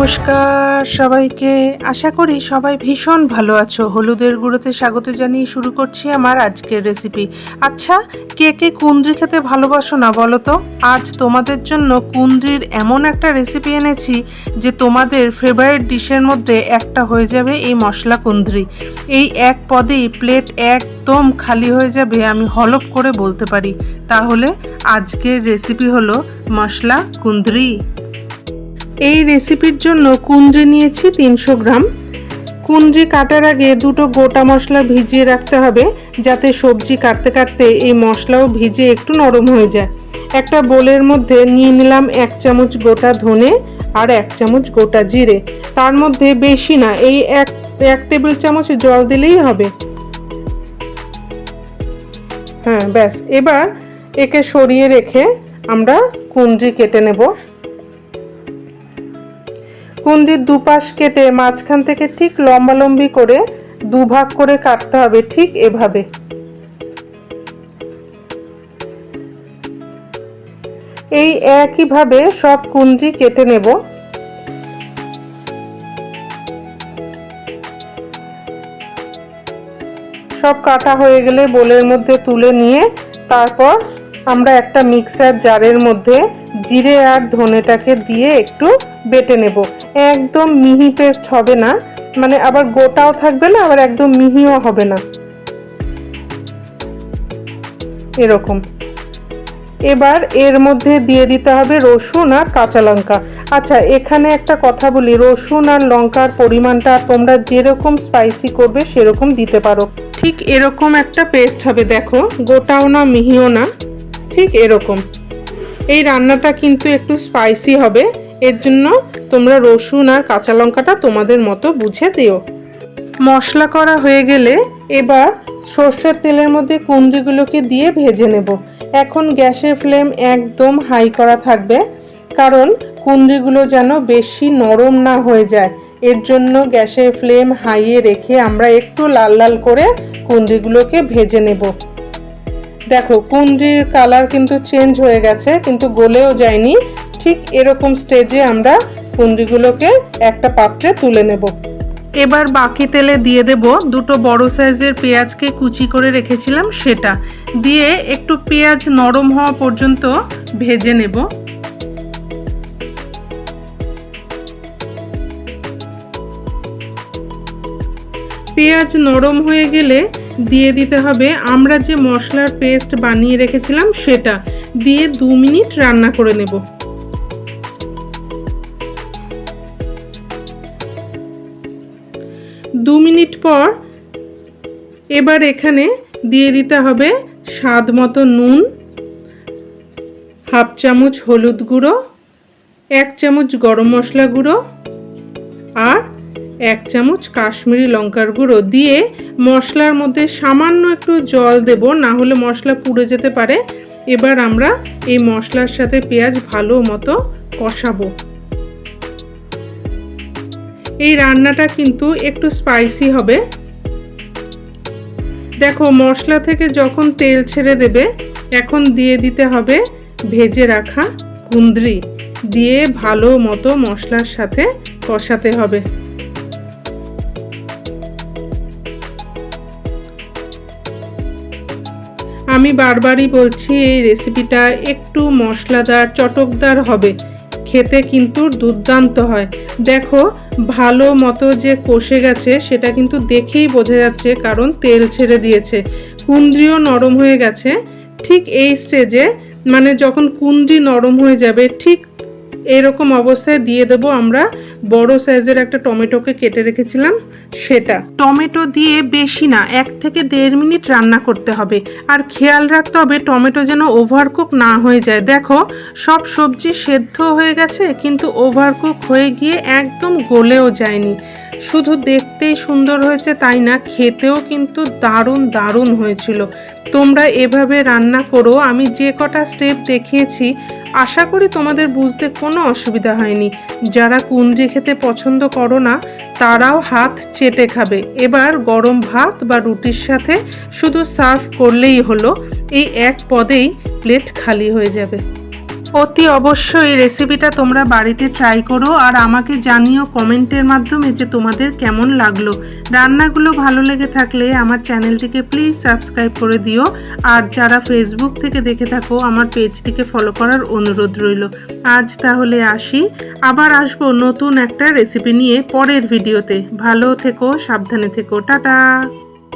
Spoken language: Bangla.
নমস্কার সবাইকে। আশা করি সবাই ভীষণ ভালো আছো। হলুদের গুঁড়োতে স্বাগত জানিয়ে শুরু করছি আমার আজকের রেসিপি আচ্ছা কে কে কুন্দ্রি খেতে ভালোবাসো না বলো তো? আজ তোমাদের জন্য কুন্দ্রির এমন একটা রেসিপি এনেছি যে তোমাদের ফেভারিট ডিশের মধ্যে একটা হয়ে যাবে এই মশলা কুন্দ্রি। এই এক পদেই প্লেট একদম খালি হয়ে যাবে, আমি হলপ করে বলতে পারি। তাহলে আজকের রেসিপি হলো মশলা কুন্দ্রি। এই রেসিপির জন্য কুন্দ্রি নিয়েছি তিনশো গ্রাম। কুন্দ্রি কাটার আগে দুটো গোটা মশলা ভিজিয়ে রাখতে হবে, যাতে সবজি কাটতে কাটতে এই মশলাও ভিজে একটু নরম হয়ে যায়। একটা বোলের মধ্যে নিয়ে নিলাম এক চামচ গোটা ধনে আর এক চামচ গোটা জিরে। তার মধ্যে বেশি না, এই এক এক টেবিল চামচ জল দিলেই হবে। হ্যাঁ ব্যাস। এবার একে সরিয়ে রেখে আমরা কুন্দ্রি কেটে নেব। কুন্দির দুপাশ কেটে মাঝখান থেকে ঠিক লম্বালম্বি করে দুভাগ করে কাটতে হবে, ঠিক এভাবে। এই একইভাবে সব কুন্দি কেটে নেব। সব কাটা হয়ে গেলে বোলের মধ্যে তুলে নিয়ে তারপর আমরা একটা মিক্সার জারের মধ্যে জিরে আর ধনেটাকে দিয়ে একটু বেটে নেব। একদম মিহি পেস্ট হবে না। মানে আবার গোটাও থাকবে না, আবার একদম মিহিও হবে না। এরকম। এবার এর মধ্যে দিয়ে দিতে হবে রসুন আর কাঁচা লঙ্কা। আচ্ছা এখানে একটা কথা বলি, রসুন আর লঙ্কার পরিমাণটা তোমরা যেরকম স্পাইসি করবে সেরকম দিতে পারো। ঠিক এরকম একটা পেস্ট হবে, দেখো, গোটাও না, মিহিও না, ঠিক এরকম। এই রান্নাটা কিন্তু একটু স্পাইসি হবে। এর জন্য তোমরা রসুন আর কাঁচা লঙ্কাটা তোমাদের মতো বুঝে দিও। মশলা করা হয়ে গেলে এবার সর্ষের তেলের মধ্যে কুন্দ্রিগুলোকে দিয়ে ভেজে নেব। এখন গ্যাসের ফ্লেম একদম হাই করা থাকবে, কারণ কুন্দ্রিগুলো যেন বেশি নরম না হয়ে যায়। এর জন্য গ্যাসের ফ্লেম হাইয়ে রেখে আমরা একটু লাল লাল করে কুন্দ্রিগুলোকে ভেজে নেব। দেখো কুন্দ্রির কালার কিন্তু চেঞ্জ হয়ে গেছে, কিন্তু গলেও যায়নি। ঠিক এরকম স্টেজে আমরা কুন্দ্রিগুলোকে একটা পাত্রে তুলে নেব। এবার বাকি তেলে দিয়ে দেব দুটো বড় সাইজের পেঁয়াজকে কুচি করে রেখেছিলাম সেটা। দিয়ে একটু পেঁয়াজ নরম হওয়া পর্যন্ত ভেজে নেব। পেঁয়াজ নরম হয়ে গেলে দিয়ে দিতে হবে আমরা যে মশলার পেস্ট বানিয়ে রেখেছিলাম সেটা। দিয়ে দু মিনিট রান্না করে নেব। দু মিনিট পর এবার এখানে দিয়ে দিতে হবে স্বাদ মতো নুন, হাফ চামচ হলুদ গুঁড়ো, এক চামচ গরম মশলা গুঁড়ো আর এক চামচ কাশ্মীরি লঙ্কার গুঁড়ো। দিয়ে মশলার মধ্যে সামান্য একটু জল দেব, না হলে মশলা পুড়ে যেতে পারে। এবার আমরা এই মশলার সাথে পেঁয়াজ ভালো মতো কষাবো। এই রান্নাটা কিন্তু একটু স্পাইসি হবে। দেখো, মশলা থেকে যখন তেল ছেড়ে দেবে, এখন দিয়ে দিতে হবে ভেজে রাখা কুন্দ্রি দিয়ে ভালো মতো মশলার সাথে কষাতে হবে। আমি বারবারই বলছি, এই রেসিপিটা একটু মশলাদার, চটকদার হবে। খেতে কিন্তু দুর্দান্ত হয়। দেখো, ভালো মতো যে কষে গেছে, সেটা কিন্তু দেখেই বোঝা যাচ্ছে কারণ তেল ছেড়ে দিয়েছে। কুন্দ্রিও নরম হয়ে গেছে। ঠিক এই স্টেজে মানে যখন কুন্দ্রি নরম হয়ে যাবে, ঠিক এরকম অবস্থায় দিয়ে দেবো আমরা। বড় সাইজের একটা টমেটোকে কেটে রেখেছিলাম, সেটা। টমেটো দিয়ে বেশি না, এক থেকে দেড় মিনিট রান্না করতে হবে। আর খেয়াল রাখতে হবে, টমেটো যেন ওভারকুক না হয়ে যায়। দেখো, সব সবজি সেদ্ধ হয়ে গেছে, কিন্তু ওভারকুক হয়ে গিয়ে একদম গলেও যায়নি। শুধু দেখতেই সুন্দর হয়েছে, তাই না? খেতেও কিন্তু দারুণ দারুণ হয়েছিল। তোমরা এভাবে রান্না করো। আমি যে কটা স্টেপ দেখিয়েছি আশা করি তোমাদের বুঝতে কোনো অসুবিধা হয়নি। যারা কুন্দ্রি খেতে পছন্দ করো না, তারাও হাত চেটে খাবে। এবার গরম ভাত বা রুটির সাথে শুধু সার্ভ করলেই হলো। এই এক পদেই প্লেট খালি হয়ে যাবে। অতি অবশ্যই রেসিপিটা তোমরা বাড়িতে ট্রাই করো আর আমাকে জানিও কমেন্টের মাধ্যমে যে তোমাদের কেমন লাগল। রান্নাগুলো ভালো লেগে থাকলে আমার চ্যানেলটিকে প্লিজ সাবস্ক্রাইব করে দিও। আর যারা ফেসবুক থেকে দেখে থাকো, আমার পেজটিকে ফলো করার অনুরোধ রইল। আজ তাহলে আসি। আবার আসব নতুন একটা রেসিপি নিয়ে পরের ভিডিওতে ভালো থেকো, সাবধানে থেকো। টাটা!